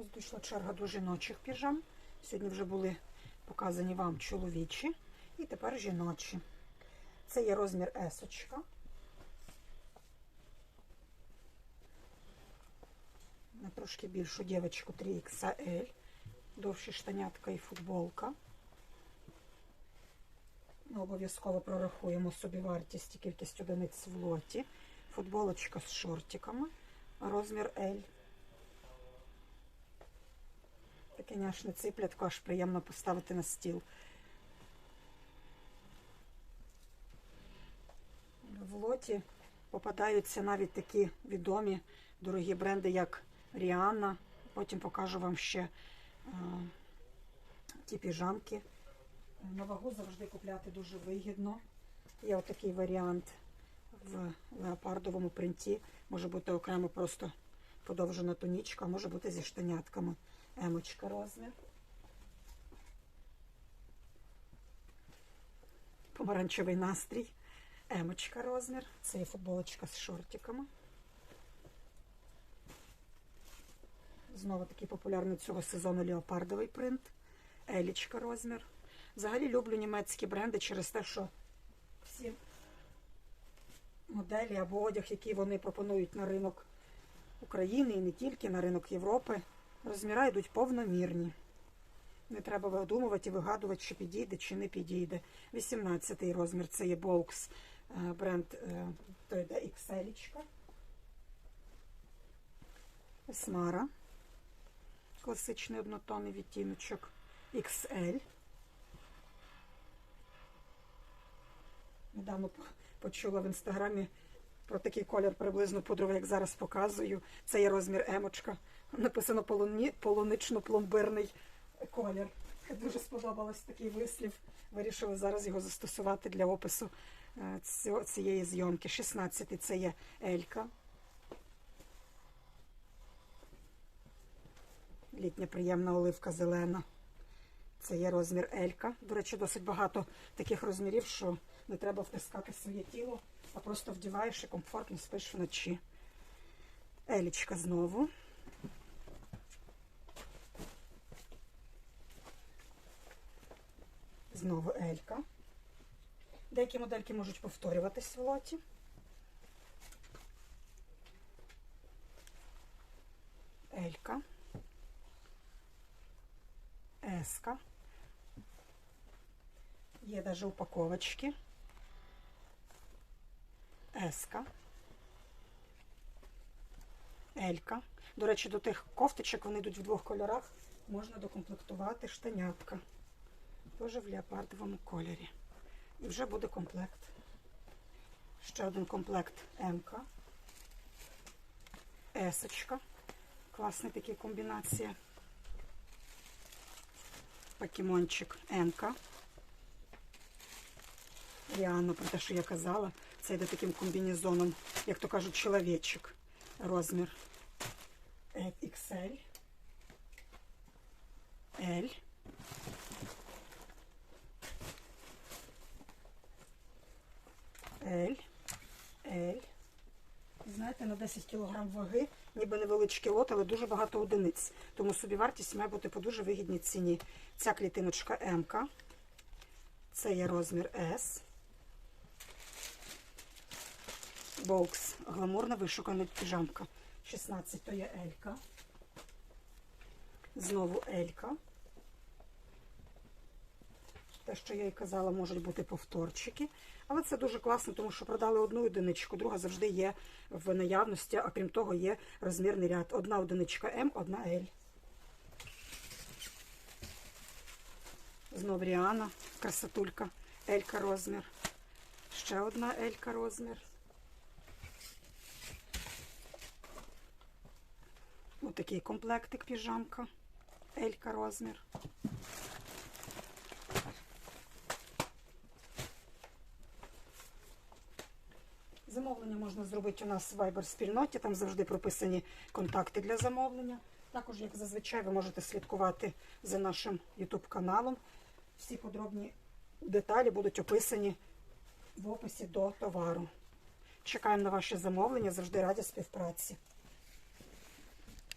Ось дійшла черга до жіночих піжам. Сьогодні вже були показані вам чоловічі і тепер жіночі. Це є розмір есочка. На трошки більшу дівчинку 3XL. Довші штанятка і футболка. Ми обов'язково прорахуємо собі вартість і кількість одиниць в лоті. Футболочка з шортиками. Розмір L. Таке няшне циплятко, аж приємно поставити на стіл. В лоті попадаються навіть такі відомі дорогі бренди, як Ріанна. Потім покажу вам ще е, ті піжамки. На вагу завжди купляти дуже вигідно. Є отакий варіант в леопардовому принті. Може бути окремо просто подовжена тонічка, а може бути зі штанятками. Емочка розмір. Помаранчевий настрій. Емочка розмір. Це є футболочка з шортиками. Знову такий популярний цього сезону леопардовий принт. Елічка розмір. Взагалі люблю німецькі бренди через те, що всі моделі або одяг, який вони пропонують на ринок України і не тільки на ринок Європи, розміра йдуть повномірні. Не треба видумувати і вигадувати, чи підійде, чи не підійде. 18-й розмір це є Box е, бренд е, то йде XL. Есмара. Класичний однотонний відтіночок XL. Недавно почула в інстаграмі про такий колір приблизно пудровий, як зараз показую. Це є розмір емочка. Написано полунично-пломбирний колір. Дуже сподобалось такий вислів. Вирішили зараз його застосувати для опису е, цієї зйомки. 16 це є Елька. Літня приємна оливка зелена. Це є розмір Елька. До речі, досить багато таких розмірів, що не треба втискати своє тіло, а просто вдіваєш і комфортно спиш вночі. Елічка знову. Знову Елька. Деякі модельки можуть повторюватись в лоті. Елька. Еска. Є навіть упаковочки. Еска. Елька. До речі, до тих кофточок вони йдуть в двох кольорах. Можна докомплектувати штанятка. Теж в леопардовому кольорі. І вже буде комплект. Ще один комплект МК. Есочка. Класна така комбінація. Покемончик Енка. Ріано, про те, що я казала, це йде таким комбінезоном, як то кажуть, чоловічик. Розмір XL. L. L. L. Знаєте, на 10 кг ваги, ніби невеличкий лот, але дуже багато одиниць. Тому собівартість має бути по дуже вигідній ціні. Ця клітиночка М. Це є розмір S. Бокс. Гламурна вишукана піжамка. 16 то є Елька. Знову Елька. Що я і казала, можуть бути повторчики. Але це дуже класно, тому що продали одну одиничку, друга завжди є в наявності, а крім того, є розмірний ряд. Одна одиничка М, одна L. Знов Ріана, красотулька, Елька розмір. Ще одна Елька розмір. Ось такий комплектик піжамка. Елька розмір. Замовлення можна зробити у нас в Viber спільноті, там завжди прописані контакти для замовлення. Також, як зазвичай, ви можете слідкувати за нашим YouTube каналом. Всі подробні деталі будуть описані в описі до товару. Чекаємо на ваші замовлення, завжди раді співпраці.